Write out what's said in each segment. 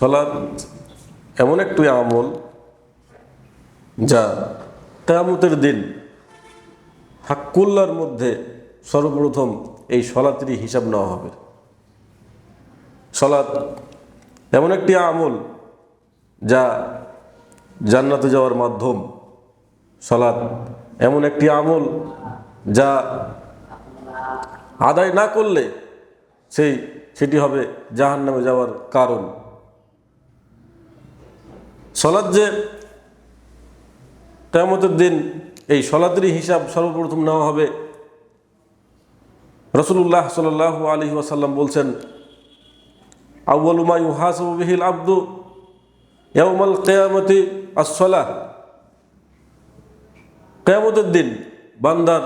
সলাৎ এমন একটি আমল যা কেয়ামতের দিন হাক্কুল্লার মধ্যে সর্বপ্রথম এই সলাতেরই হিসাব নেওয়া হবে। সলাৎ এমন একটি আমল যা জান্নাতে যাওয়ার মাধ্যম। সলাৎ এমন একটি আমল যা আদায় না করলে সেই সেটি হবে জাহান নামে যাওয়ার কারণ। সলাৎ যে কেয়ামতের দিন এই সলাতেরই হিসাব সর্বপ্রথম নেওয়া হবে। রসুল্লাহ সাল আলী ওয়াসাল্লাম বলছেন আউ্বালুমা ইউহাসবিহিল আব্দু ইয়াউমাল কেয়ামতি আসলাহ কেয়ামতের দিন বান্দার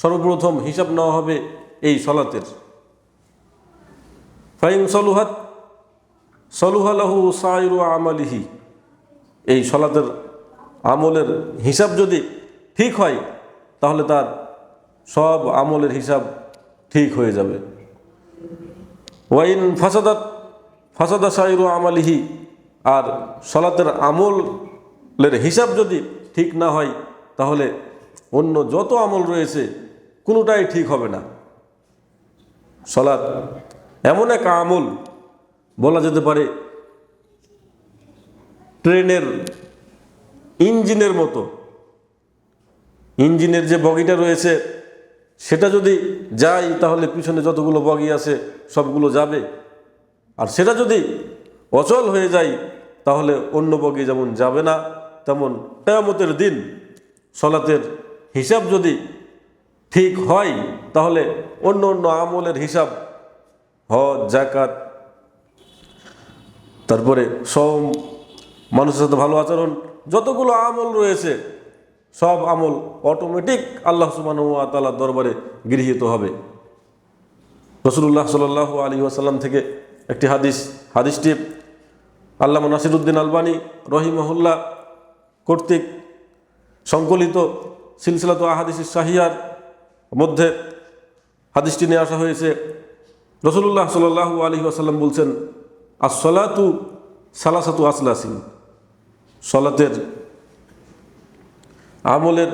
সর্বপ্রথম হিসাব নেওয়া হবে এই সলাতের। ফাইন সলুহাত সলুহালাহু সাইরু আমালিহি। এই সলাতের আমলের হিসাব যদি ঠিক হয়, তাহলে তার সব আমলের হিসাব ঠিক হয়ে যাবে। ওয়াইন ফাসাদাত, ফাসাদা সাইরু আমালিহি, আর সলাতের আমলের হিসাব যদি ঠিক না হয়, তাহলে অন্য যত আমল রয়েছে, কোনোটাই ঠিক হবে না। সলাৎ এমন এক আমল বলা যেতে পারে ট্রেনের ইঞ্জিনের মতো। ইঞ্জিনের যে বগিটা রয়েছে, সেটা যদি যায়, তাহলে পিছনে যতগুলো বগি আছে, সবগুলো যাবে। আর সেটা যদি অচল হয়ে যায়, তাহলে অন্য বগি যেমন যাবে না, তেমন কেয়ামতের দিন সলাতের হিসাব যদি ঠিক হয়, তাহলে অন্য অন্য আমলের হিসাব, হজ জাকাত তারপরে সম মানুষের সাথে ভালো আচরণ, যতগুলো আমল রয়েছে, সব আমল অটোমেটিক আল্লাহ সুবাহ দরবারে গৃহীত হবে। রসুল্লাহ সাল আলী আসাল্লাম থেকে একটি হাদিস, হাদিসটি আল্লাহ নাসিরুদ্দিন আলবানী রহিমহুল্লাহ কর্তৃক সংকলিত সিলসিলাত আহাদিস শাহিয়ার মধ্যে হাদিসটি নিয়ে আসা হয়েছে। রসুল্লাহ সাল আলী আসাল্লাম বলছেন আসলাতু সালাসাতু আসলাসিন। সলাতের আমলের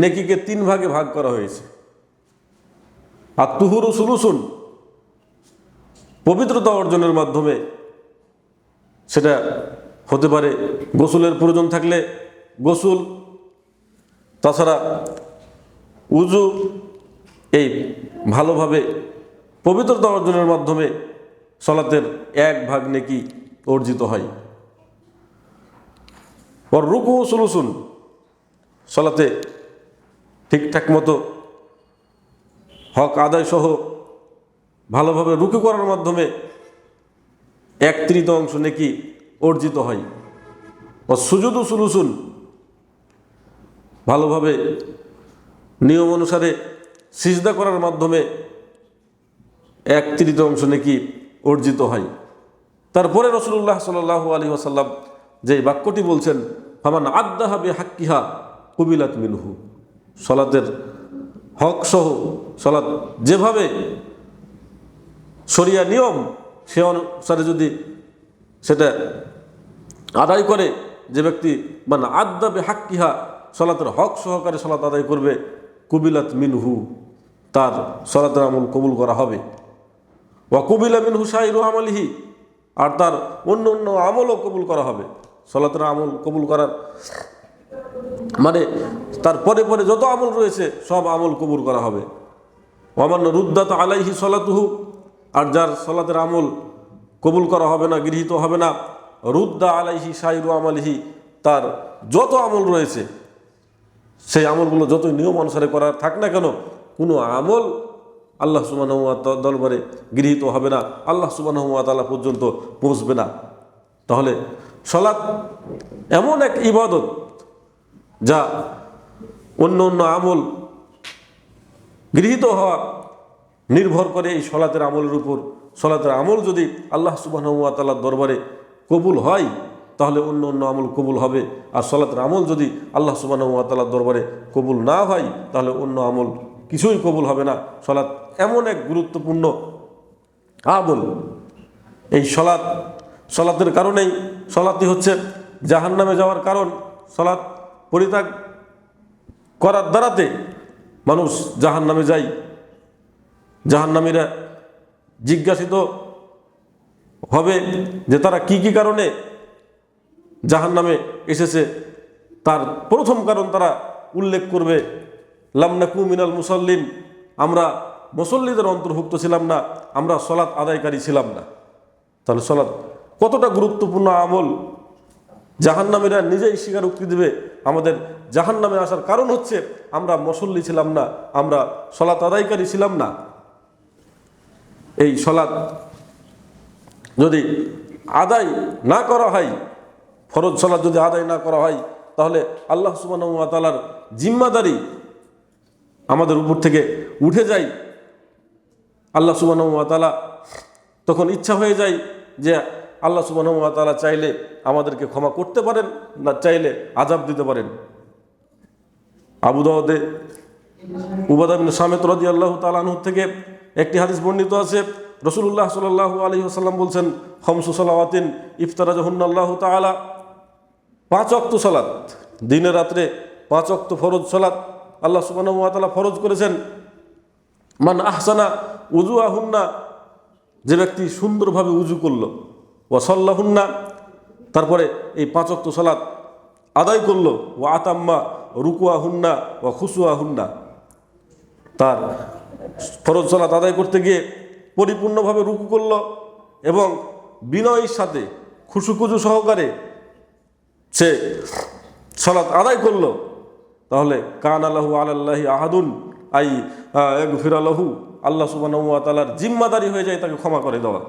নেকিকে তিন ভাগে ভাগ করা হয়েছে। আর তুহুরু সুলুসুন পবিত্রতা অর্জনের মাধ্যমে সেটা হতে পারে। গোসলের প্রয়োজন থাকলে গোসল, তাছাড়া উজু, এই ভালোভাবে পবিত্রতা অর্জনের মাধ্যমে সলাতের এক ভাগ নেকি অর্জিত হয়। ওর রুকু সুলুসুন। সলাতে ঠিকঠাক মতো হক আদায় সহ ভালোভাবে রুকু করার মাধ্যমে এক তৃতীয় অংশ নাকি অর্জিত হয়। ও সুজুদু সুলুসুন। ভালোভাবে নিয়ম অনুসারে সিজদা করার মাধ্যমে এক তৃতীয় অংশ নাকি অর্জিত হয়। তারপরে রসুল্লাহ সাল আলী আসাল্লাম যে বাক্যটি বলছেন, ফামান আদাহাবে হাক্কিহা কুবিলাত মিনহু। সলাতের হক সহ সলাৎ যেভাবে সরিয়া নিয়ম, সে অনুসারে যদি সেটা আদায় করে, যে ব্যক্তি মানে আদাবে হাক্কিহা সলাতের হক সহকারে সলাত আদায় করবে, কুবিলাত মিনহু, তার সলাতের আমল কবুল করা হবে। ওয়া কুবিলা মিনহু শাহিরু আমলিহি, আর তার অন্য অন্য আমলও কবুল করা হবে। সলাতের আমল কবুল করার। মানে তার পরে পরে যত আমল রয়েছে, সব আমল কবুল করা হবে। অমান্য রুদ্দাত আলাইহি সলাতুহু, আর যার সলাতের আমল কবুল করা হবে না, গৃহীত হবে না, রুদ্দা আলাইহি সাইরু আমলিহি, তার যত আমল রয়েছে, সেই আমলগুলো যতই নিয়ম অনুসারে করার থাক না কেন, কোনো আমল আল্লাহ সুবাহ দরবারে গৃহীত হবে না, আল্লাহ সুবাহ তাল্লাহ পর্যন্ত পৌঁছবে না। তাহলে সলাৎ এমন এক ইবাদত যা অন্য অন্য আমল গৃহীত হওয়া নির্ভর করে এই সলাতের আমলের উপর। সলাতের আমল যদি আল্লাহ সুবাহ তাল্লাহ দরবারে কবুল হয়, তাহলে অন্য অন্য আমল কবুল হবে। আর সলাতের আমল যদি আল্লাহ সুবাহ তাল্লাহ দরবারে কবুল না হয়, তাহলে অন্য আমল কিছুই কবুল হবে না। সলাৎ এমন এক গুরুত্বপূর্ণ আমল। এই সলাৎ, সলাতের কারণেই সলাতি হচ্ছে জাহান নামে যাওয়ার কারণ। সলাৎ পরিত্যাগ করার দ্বারাতে মানুষ জাহান নামে যায়। জাহান্নামীরা জিজ্ঞাসিত হবে যে তারা কি কি কারণে জাহান নামে এসেছে। তার প্রথম কারণ তারা উল্লেখ করবে লামনাকু মিনাল মুসল্লিন, আমরা মুসল্লিদের অন্তর্ভুক্ত ছিলাম না, আমরা সলাৎ আদায়কারী ছিলাম না। তাহলে সলাৎ কতটা গুরুত্বপূর্ণ আমল জাহান্নামীরা নিজেই স্বীকারোক্তি দেবে আমাদের জাহান্নামে আসার কারণ হচ্ছে আমরা মসল্লি ছিলাম না, আমরা সলাৎ আদায়কারী ছিলাম না। এই সলাৎ যদি আদায় না করা হয়, ফরজ সলাৎ যদি আদায় না করা হয়, তাহলে আল্লাহ সুবাহ তালার জিম্মাদারি আমাদের উপর থেকে উঠে যায়। আল্লাহ তালা তখন ইচ্ছা হয়ে যায় যে আল্লাহ সুবাহ তালা চাইলে আমাদেরকে ক্ষমা করতে পারেন, না চাইলে আজাব দিতে পারেন। আবু দাউদে উবাদাবিন সামেত রদি আল্লাহ তালাহ থেকে একটি হাদিস বর্ণিত আছে। রসুল্লাহ সাল্লাহ আলী আসাল্লাম বলছেন হমসু সালাওয়াতিন ইফতারা জহুন্নাল্লাহ তালা পাঁচ অক্ত সালাত, দিনে রাত্রে পাঁচ অক্ত ফরজ সালাত। আল্লাহ সুবাহ তালা ফরজ করেছেন, মান আহসানা উজু আহুন্না যে ব্যক্তি সুন্দরভাবে উজু করল। ওয়াসাল্লাহুন্না, তারপরে এই পাঁচ অক্ত সালাত আদায় করল ও আতাম্মা রুকুয়া হুন্না ও খুসুয়া হুন্না তার ফরজ সালাত আদায় করতে গিয়ে পরিপূর্ণভাবে রুকু করল এবং বিনয়ের সাথে খুশুখুজু সহকারে সে সালাত আদায় করল। তাহলে কান আল্লাহু আলাল্লাহি আহাদুন, আই ফিরালহু আল্লাহ সুবাহ তালার জিম্মাদারি হয়ে যায় তাকে ক্ষমা করে দেওয়া।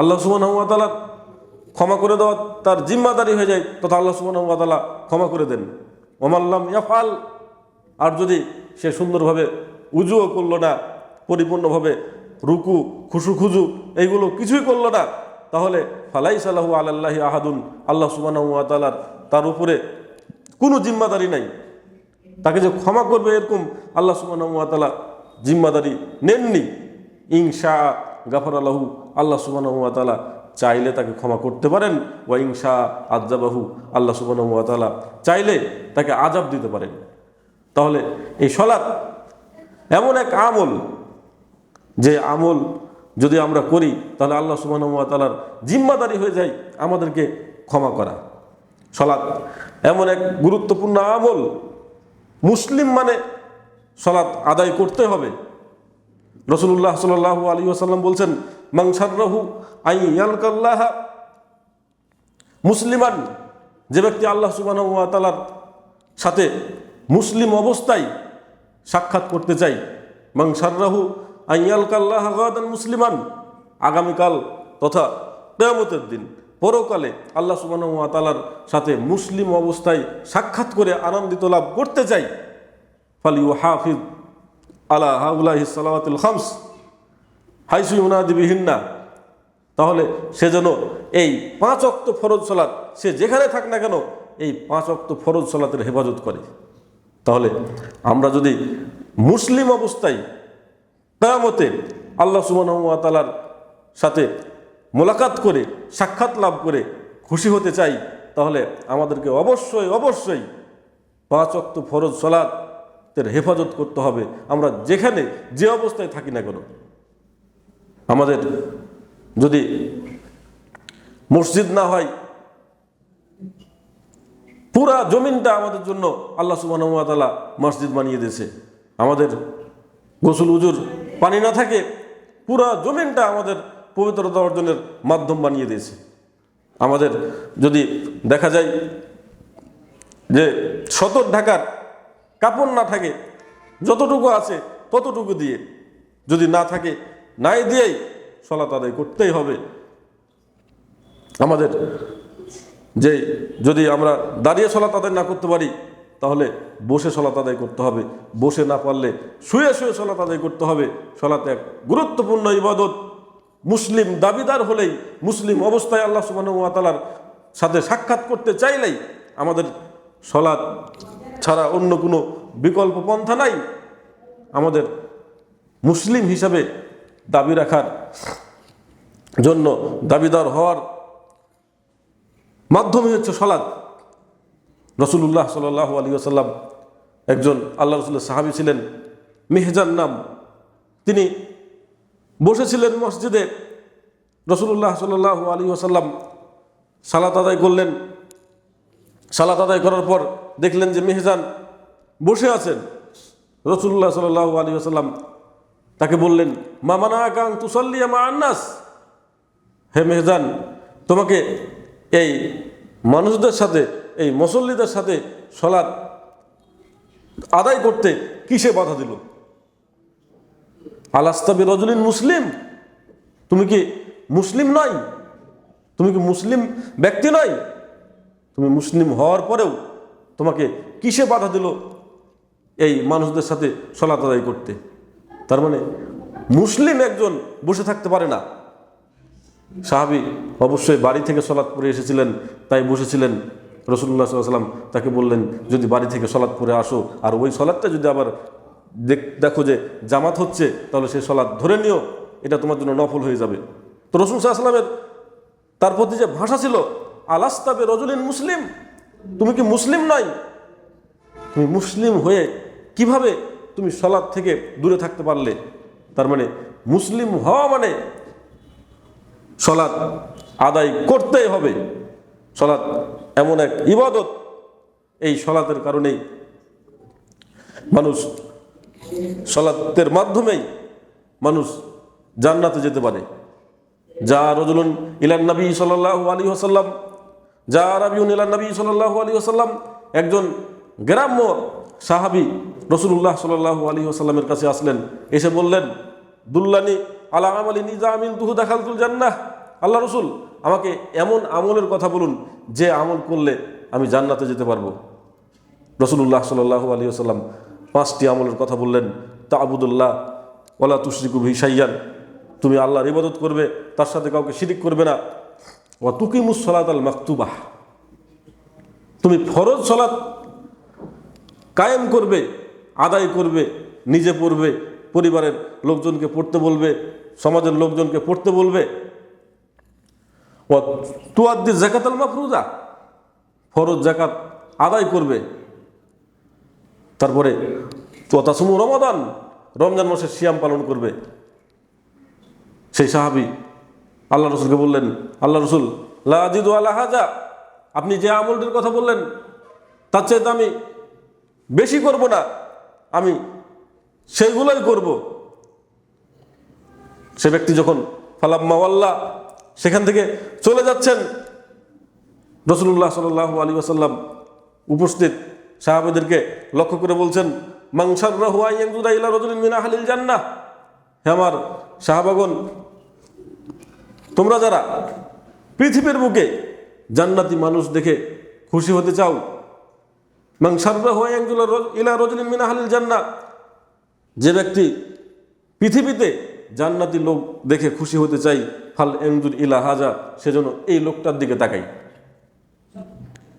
আল্লাহ সুবাহ তালার ক্ষমা করে দেওয়া তার জিম্মাদারি হয়ে যায়, তথা আল্লাহ সুবাহ তালা ক্ষমা করে দেন। ওমাল্লাম ইয়াফাল আর যদি সে সুন্দরভাবে উজুও করল না, পরিপূর্ণভাবে রুকু খুশু খুজু, এইগুলো কিছুই করল না, তাহলে ফালাই সালাহু আলাল্লাহি আহাদুন, আল্লাহ সুবাহ তালার তার উপরে কোনো জিম্মাদারি নাই। তাকে যে ক্ষমা করবে এরকম আল্লাহ তালা জিম্মাদারি নেননি। ইংশা গাফর আল্লাহু আল্লাহ সুবাহ তালা চাইলে তাকে ক্ষমা করতে পারেন। ওয়া ইংশা আজাবাহু আল্লাহ সুবাহ তালা চাইলে তাকে আজাব দিতে পারেন। তাহলে এই সলাৎ এমন এক আমল, যে আমল যদি আমরা করি, তাহলে আল্লাহ সুবাহ তালার জিম্মাদারি হয়ে যায় আমাদেরকে ক্ষমা করা। সলাৎ এমন এক গুরুত্বপূর্ণ আমল, মুসলিম মানে সলাৎ আদায় করতে হবে। রসুল্লাহ সাল আলী আসাল্লাম বলছেন মাংসারহু আই ইয়ালকাল্লাহ মুসলিমান, যে ব্যক্তি আল্লাহ সুবাহ তালার সাথে মুসলিম অবস্থায় সাক্ষাৎ করতে চাই মাংসাররাহু আইয়ালকাল্লাহ গাদান মুসলিমান, আগামীকাল তথা কেয়ামতের দিন, পরকালে আল্লাহ সুবাহ তালার সাথে মুসলিম অবস্থায় সাক্ষাৎ করে আনন্দিত লাভ করতে চাই ফালিউ হাফিজ আলা হাউলাহি সালাওয়াতুল খামস, হাইসু ইউনাদিবিহিন্না তাহলে সে যেন এই পাঁচ অক্ত ফরজ সলাৎ সে যেখানে থাক না কেন, এই পাঁচ অক্ত ফরজ সলাতের হেফাজত করে। তাহলে আমরা যদি মুসলিম অবস্থায় কেয়ামতে আল্লাহ সুবাহ তালার সাথে মোলাকাত করে, সাক্ষাৎ লাভ করে খুশি হতে চাই, তাহলে আমাদেরকে অবশ্যই অবশ্যই পাঁচ অক্ত ফরজ সলাতের হেফাজত করতে হবে। আমরা যেখানে যে অবস্থায় থাকি না কেন, আমাদের যদি মসজিদ না হয়, পুরা জমিনটা আমাদের জন্য আল্লাহ সুবাহ মসজিদ বানিয়ে দিয়েছে। আমাদের গোসল, উজুর পানি না থাকে, পুরা জমিনটা আমাদের পবিত্রতা অর্জনের মাধ্যম বানিয়ে দিয়েছে। আমাদের যদি দেখা যায় যে সতর ঢাকার কাপড় না থাকে, যতটুকু আছে ততটুকু দিয়ে। যদি না থাকে, নাই দিয়েই সলাত আদায় করতেই হবে। আমাদের যে যদি আমরা দাঁড়িয়ে সলাত আদায় না করতে পারি, তাহলে বসে সলাত আদায় করতে হবে। বসে না পারলে শুয়ে শুয়ে সলাত আদায় করতে হবে। সলাতে এক গুরুত্বপূর্ণ ইবাদত। মুসলিম দাবিদার হলেই, মুসলিম অবস্থায় আল্লাহ সুবাহতালার সাথে সাক্ষাৎ করতে চাইলেই আমাদের সলাৎ ছাড়া অন্য কোনো বিকল্প পন্থা নাই। আমাদের মুসলিম হিসাবে দাবি রাখার জন্য দাবিদার হওয়ার মাধ্যমে হচ্ছে সলাদ রসুল্লাহ সাল আলী আসাল্লাম একজন আল্লাহ রসুলের সাহাবি ছিলেন, মেহজান নাম। তিনি বসেছিলেন মসজিদে। রসুল্লাহ সাল আলী আসাল্লাম সালাত আদায় করলেন। সালাত আদায় করার পর দেখলেন যে মেহজান বসে আছেন। রসুল্লাহ সাল আলী আসাল্লাম তাকে বললেন মামানা কাং তুসল্লিয়া মা আন্নাস? হে মেহজান, তোমাকে এই মানুষদের সাথে, এই মুসল্লিদের সাথে সলাৎ আদায় করতে কিসে বাধা দিল? আলাস্তাবি রজলিন মুসলিম? তুমি কি মুসলিম নয়? তুমি কি মুসলিম ব্যক্তি নয়? তুমি মুসলিম হওয়ার পরেও তোমাকে কিসে বাধা দিল এই মানুষদের সাথে সলাত আদায় করতে? তার মানে মুসলিম একজন বসে থাকতে পারে না। সাহাবি অবশ্যই বাড়ি থেকে সলাৎ পরে এসেছিলেন, তাই বসেছিলেন। রসুল্লাহ সাল্লাম তাকে বললেন, যদি বাড়ি থেকে সলাৎ পরে আসো, আর ওই সলাদটা যদি আবার দেখ- দেখো যে জামাত হচ্ছে, তাহলে সেই সলাদ ধরে নিও, এটা তোমার জন্য নফল হয়ে যাবে। তো রসুল সাল্লামের তার প্রতি যে ভাষা ছিল আলাস্তাবে রজুলিন মুসলিম। তুমি কি মুসলিম নয়? তুমি মুসলিম হয়ে কীভাবে তুমি সলাৎ থেকে দূরে থাকতে পারলে? তার মানে মুসলিম হওয়া মানে সলাৎ আদায় করতেই হবে। সলাৎ এমন এক ইবাদত। এই সলাতের কারণেই মানুষ সলাতের মাধ্যমেই মানুষ জান্নাতে যেতে পারে। যা রজুলুন ইলান নবী সাল্লাল্লাহু আলী আসাল্লাম যা রাবিউন ইলান নবী সাল্লাল্লাহু আলী আসাল্লাম একজন গ্রাম্য সাহাবি রসুল্লাহ সাল্লাল্লাহু আলী আসাল্লামের কাছে আসলেন। এসে বললেন, দুল্লানি আলা আমালি নিজা আমিন তুহু দেখালতুল জান্নাহ। আল্লাহ রসুল, আমাকে এমন আমলের কথা বলুন, যে আমল করলে আমি জান্নাতে যেতে পারব। রসুল্লাহ সাল্লাহ আলী আসাল্লাম পাঁচটি আমলের কথা বললেন তা আবুদুল্লাহ ওলা তুশরিকু ভিসাইয়ান তুমি আল্লাহর ইবাদত করবে, তার সাথে কাউকে শিরিক করবে না। ও তুকিমুস সলাত আল মাকতুবাহ তুমি ফরজ সলাত কায়েম করবে, আদায় করবে, নিজে পড়বে, পরিবারের লোকজনকে পড়তে বলবে, সমাজের লোকজনকে পড়তে বলবে। ও তুয়াদ্দি জাকাত আল মাফরুজা। ফরজ জাকাত আদায় করবে। তারপরে তাসমু রমাদান। রমজান মাসে সিয়াম পালন করবে। সেই সাহাবি আল্লাহ রসুলকে বললেন, আল্লাহ রসুল লাজিদু আল্লাহ হাজা। আপনি যে আমলটির কথা বললেন, তার চাইতে আমি বেশি করব না। আমি সেইগুলোই করব। সে ব্যক্তি যখন ফালাম্মা আল্লাহ সেখান থেকে চলে যাচ্ছেন রসুল্লাহ সাল আলী আসাল্লাম উপস্থিত সাহাবেদেরকে লক্ষ্য করে বলছেন মাংসার রহুয়াইলা রজুলিন মিনা হালিল জান্না হে আমার সাহাবাগন তোমরা যারা পৃথিবীর বুকে জান্নাতি মানুষ দেখে খুশি হতে চাও হালিল জান্না, যে ব্যক্তি পৃথিবীতে জান্নাতি লোক দেখে খুশি হতে চাই ফাল এমজুর ইলা হাজা সেজন্য এই লোকটার দিকে তাকাই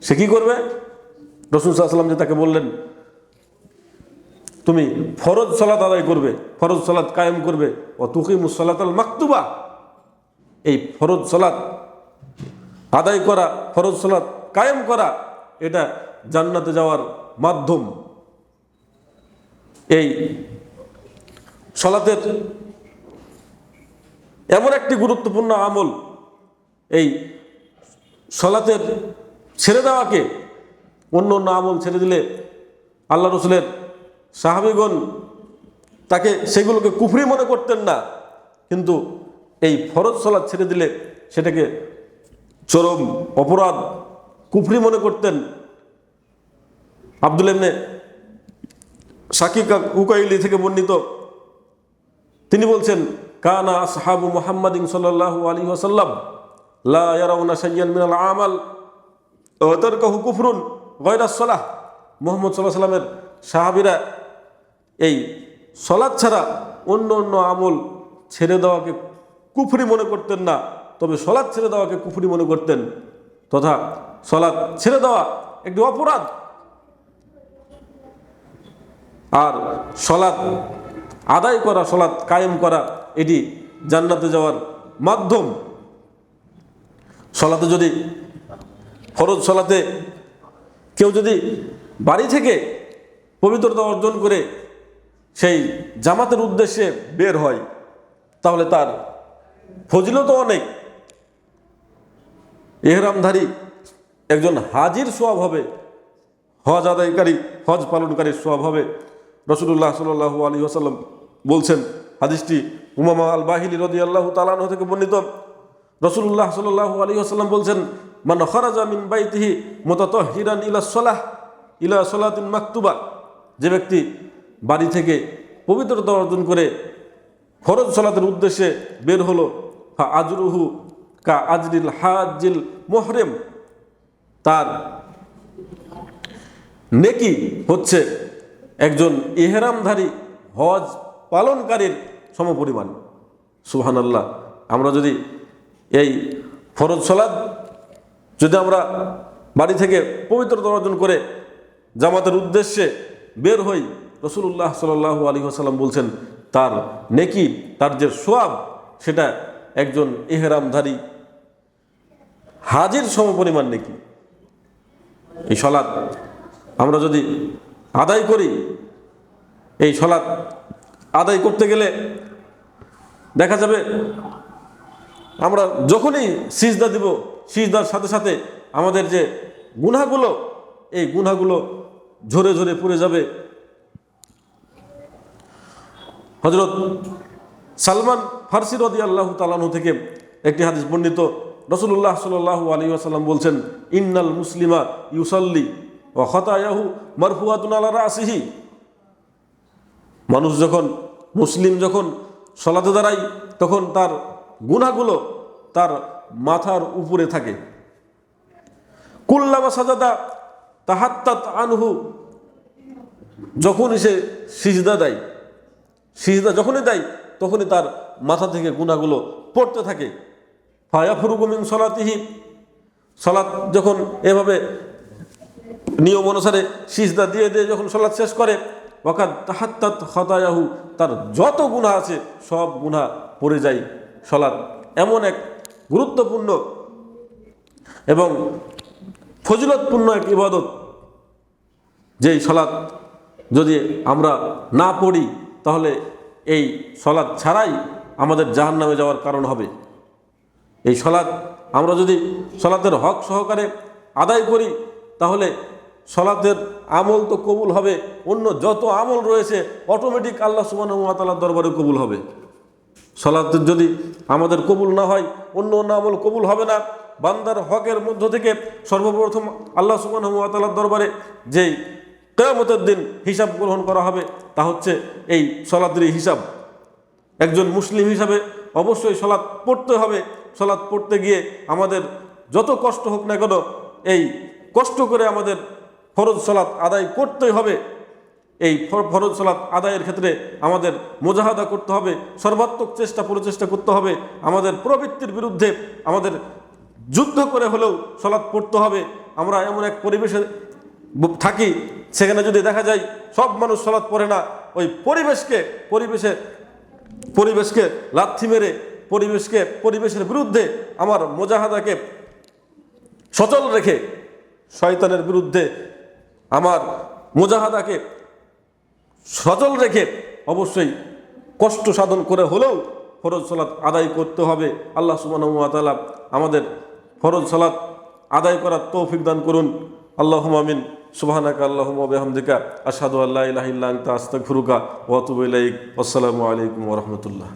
সে কি করবে? রসুল সাল্লাম যে তাকে বললেন, তুমি ফরজ সালাত আদায় করবে, ফরজ সালাত কায়েম করবে ও তুকিমু সালাত আল মাকতুবা। এই ফরজ সালাত, আদায় করা, ফরজ সালাত কায়েম করা, এটা জান্নাতে যাওয়ার মাধ্যম। এই সলাতের এমন একটি গুরুত্বপূর্ণ আমল, এই সলাতের ছেড়ে দেওয়াকে অন্য অন্য আমল ছেড়ে দিলে আল্লাহ রসুলের সাহাবিগণ তাকে সেগুলোকে কুফরি মনে করতেন না, কিন্তু এই ফরজ সলাদ ছেড়ে দিলে সেটাকে চরম অপরাধ কুফরি মনে করতেন। আব্দুল এমনে সাকিকা উকাইলি থেকে বর্ণিত। তিনি বলছেন, কানা আসহাবু মুহাম্মাদিন সাল্লাল্লাহু আলাইহি ওয়াসাল্লাম, লা ইয়ারাউনা শাইয়ান মিনাল আমাল, ওয়া তারকাহু কুফরুন গয়রা সালাহ। মুহাম্মদ সাল্লাল্লাহু সাল্লামের সাহাবীরা এই সলাৎ ছাড়া অন্য অন্য আমল ছেড়ে দেওয়াকে কুফরি মনে করতেন না, তবে সলাদ ছেড়ে দেওয়াকে কুফরি মনে করতেন। তথা সলাদ ছেড়ে দেওয়া একটি অপরাধ। আর সলাদ আদায় করা সলাদ কায়েম করা, এটি জান্নাতে যাওয়ার মাধ্যম। সলাতে যদি, ফরজ সলাতে কেউ যদি বাড়ি থেকে পবিত্রতা অর্জন করে সেই জামাতের উদ্দেশ্যে বের হয়, তাহলে তার ফজিলত অনেক এহরামধারী একজন হাজির সোয়াব হবে, হজ আদায়কারী, হজ পালনকারীর সোয়াব হবে। রসুল্লাহ সাল্লাহ আলী আসাল্লাম বলছেন, হাদিসটি উমামা আল বাহিলি রদি আল্লাহ তালাহ থেকে বর্ণিত। রসুল্লাহ সাল্লাহ আলী আসাল্লাম বলছেন, মান খরাজা বাইতিহি মোতাত হিরান ইলা সলাহ, ইলা সলাতিন মাকতুবা। যে ব্যক্তি বাড়ি থেকে পবিত্রতা অর্জন করে ফরজ সলাতের উদ্দেশ্যে বের হলো হা আজরুহু কা আজরিল হাজিল মোহরেম। তার নেকি হচ্ছে একজন ইহরামধারী হজ পালনকারীর সমপরিমাণ। সুহান আল্লাহ আমরা যদি এই ফরজ সলাদ যদি আমরা বাড়ি থেকে পবিত্রতা অর্জন করে জামাতের উদ্দেশ্যে বের হই রসুল্লাহ সাল আলী আসাল্লাম বলছেন তার নেকি, তার যে সোয়াব, সেটা একজন এহরামধারী হাজির সমপরিমাণ নেকি। এই সলাদ আমরা যদি আদায় করি, এই সলাদ আদায় করতে গেলে দেখা যাবে আমরা যখনই সিজদা দিব, সিজদার সাথে সাথে আমাদের যে গুনাগুলো এই গুনাগুলো ঝরে ঝরে পড়ে যাবে। হজরত সালমান ফার্সি রদি আল্লাহ তালানু থেকে একটি হাদিস বর্ণিত। রসুল্লাহ সাল আলী আসাল্লাম বলছেন, ইন্নাল মুসলিমা ইউসাল্লি ও হতায়াহু মারফুয়াতুন আলা রাসিহি। মানুষ যখন, মুসলিম যখন সলাতে দাঁড়ায়, তখন তার গুনাগুলো তার মাথার উপরে থাকে। কুল্লামা সাজাদা তাহাত্তাত আনহু, যখনই সে সিজদা দেয় সিজদা যখনই দেয়, তখনই তার মাথা থেকে গুণাগুলো পড়তে থাকে। ফায়া ফুরুকুমিন সলাতিহি। সলাৎ যখন এভাবে নিয়ম অনুসারে সিজদা দিয়ে দিয়ে যখন সলাৎ শেষ করে, ওয়াকাদ তাহাত্তাত হতায়াহু তার যত গুণা আছে, সব গুণা পড়ে যায় সলাৎ এমন এক গুরুত্বপূর্ণ এবং ফজিলতপূর্ণ এক ইবাদত, যেই সলাৎ যদি আমরা না পড়ি তাহলে এই সলাৎ ছাড়াই আমাদের জাহান নামে যাওয়ার কারণ হবে। এই সলাৎ আমরা যদি সলাতের হক সহকারে আদায় করি, তাহলে সলাতের আমল তো কবুল হবে। অন্য যত আমল রয়েছে অটোমেটিক আল্লাহ সুবাহতালার দরবারে কবুল হবে। সলাতের যদি আমাদের কবুল না হয়, অন্য অন্য আমল কবুল হবে না। বান্দার হকের মধ্য থেকে সর্বপ্রথম আল্লাহ সুবাহতালার দরবারে যেই কেয়ামতের দিন হিসাব গ্রহণ করা হবে। তা হচ্ছে এই সলাতের হিসাব। একজন মুসলিম হিসাবে অবশ্যই সলাৎ পড়তে হবে। সলাৎ পড়তে গিয়ে আমাদের যত কষ্ট হোক না কেন এই কষ্ট করে আমাদের ফরজ সলাৎ আদায় করতেই হবে। এই ফরজ সলাৎ আদায়ের ক্ষেত্রে আমাদের মোজাহাদা করতে হবে। সর্বাত্মক চেষ্টা, প্রচেষ্টা করতে হবে। আমাদের প্রবৃত্তির বিরুদ্ধে আমাদের যুদ্ধ করে হলেও সলাৎ পড়তে হবে। আমরা এমন এক পরিবেশে থাকি। সেখানে যদি দেখা যায় সব মানুষ সলাৎ পড়ে না, ওই পরিবেশকে, পরিবেশে, পরিবেশকে লাথি মেরে, পরিবেশকে, পরিবেশের বিরুদ্ধে আমার মোজাহাদাকে সচল রেখে, শয়তানের বিরুদ্ধে আমার মোজাহাদাকে সচল রেখে অবশ্যই কষ্ট সাধন করে হলেও ফরজ সালাত আদায় করতে হবে। আল্লাহ সুবাহ আমাদের ফরজ সালাত আদায় করার তৌফিক দান করুন। আল্লাহ আমিন। সুবাহানাকা আল্লাহ বেহামদিকা আসাদু আল্লাহ ইলাহিল্লা আস্তাক ফুরুকা ওয়াতুব ইলাইক। আসসালামু আলাইকুম ওরহমতুল্লাহ